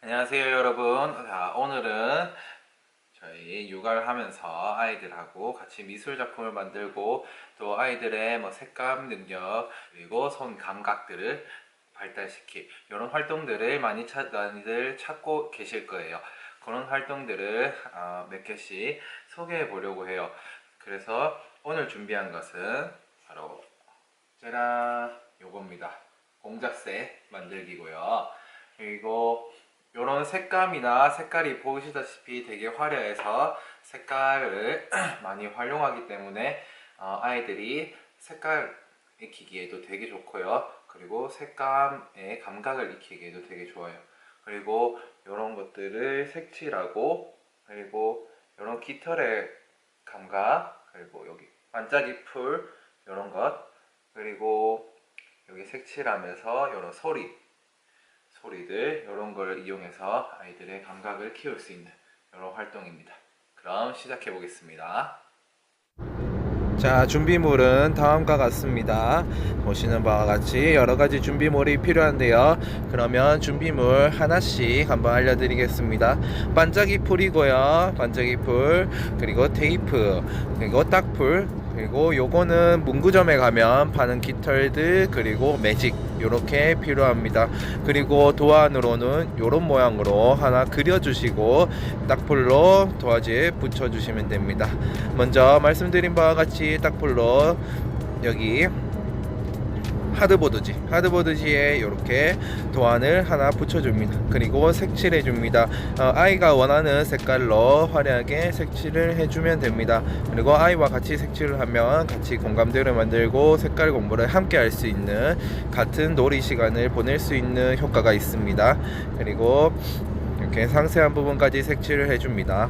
안녕하세요 여러분. 자, 오늘은 저희 육아를 하면서 아이들하고 같이 미술 작품을 만들고 또 아이들의 뭐 색감 능력 그리고 손 감각들을 발달시키 이런 활동들을 많이 찾, 많이들 찾고 계실 거예요. 그런 활동들을 어, 몇 개씩 소개해 보려고 해요. 그래서 오늘 준비한 것은 바로 짜란 요겁니다. 공작새 만들기고요. 그리고 이런 색감이나 색깔이 보시다시피 되게 화려해서 색깔을 많이 활용하기 때문에 어, 아이들이 색깔 익히기에도 되게 좋고요. 그리고 색감의 감각을 익히기에도 되게 좋아요. 그리고 이런 것들을 색칠하고 그리고 이런 깃털의 감각 그리고 여기 반짝이 풀 이런 것 그리고 여기 색칠하면서 이런 소리 소리들 이런 걸 이용해서 아이들의 감각을 키울 수 있는 이런 활동입니다. 그럼 시작해 보겠습니다. 자, 준비물은 다음과 같습니다. 보시는 바와 같이 여러 가지 준비물이 필요한데요. 그러면 준비물 하나씩 한번 알려드리겠습니다. 반짝이 풀이고요. 반짝이 풀, 그리고 테이프, 그리고 딱풀, 그리고 요거는 문구점에 가면 파는 깃털들, 그리고 매직 요렇게 필요합니다. 그리고 도안으로는 요런 모양으로 하나 그려주시고 딱풀로 도화지에 붙여주시면 됩니다. 먼저 말씀드린 바와 같이 딱풀로 여기 하드보드지. 하드보드지에 이렇게 도안을 하나 붙여줍니다. 그리고 색칠해 줍니다. 어, 아이가 원하는 색깔로 화려하게 색칠을 해주면 됩니다. 그리고 아이와 같이 색칠을 하면 같이 공감대를 만들고 색깔 공부를 함께 할 수 있는 같은 놀이 시간을 보낼 수 있는 효과가 있습니다. 그리고 이렇게 상세한 부분까지 색칠을 해줍니다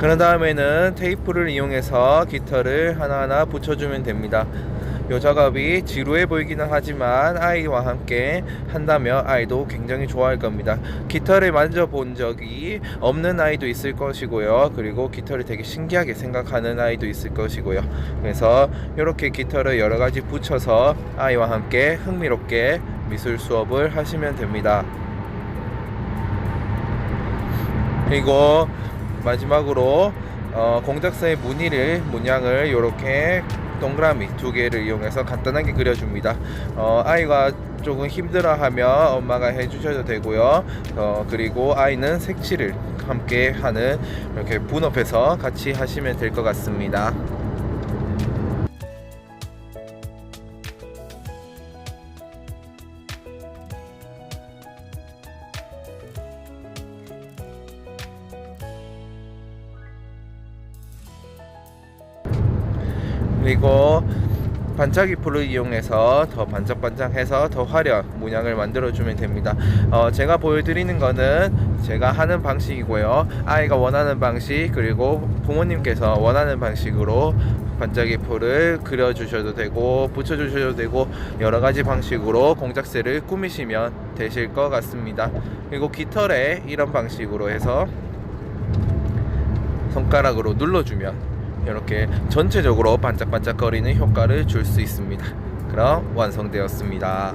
그런 다음에는 테이프를 이용해서 깃털을 하나하나 붙여주면 됩니다. 이 작업이 지루해 보이기는 하지만 아이와 함께 한다면 아이도 굉장히 좋아할 겁니다. 깃털을 만져본 적이 없는 아이도 있을 것이고요. 그리고 깃털을 되게 신기하게 생각하는 아이도 있을 것이고요. 그래서 이렇게 깃털을 여러 가지 붙여서 아이와 함께 흥미롭게 미술 수업을 하시면 됩니다. 그리고 마지막으로 어, 공작새의 무늬를 문양을 이렇게 동그라미 두 개를 이용해서 간단하게 그려줍니다. 어, 아이가 조금 힘들어하면 엄마가 해주셔도 되고요. 어, 그리고 아이는 색칠을 함께 하는 이렇게 분업해서 같이 하시면 될 것 같습니다. 그리고 반짝이 풀을 이용해서 더 반짝반짝해서 더 화려한 문양을 만들어 주면 됩니다. 어, 제가 보여드리는 거는 제가 하는 방식이고요. 아이가 원하는 방식 그리고 부모님께서 원하는 방식으로 반짝이 풀을 그려 주셔도 되고 붙여 주셔도 되고 여러 가지 방식으로 공작새를 꾸미시면 되실 것 같습니다. 그리고 깃털에 이런 방식으로 해서 손가락으로 눌러주면 이렇게 전체적으로 반짝반짝거리는 효과를 줄 수 있습니다. 그럼 완성되었습니다.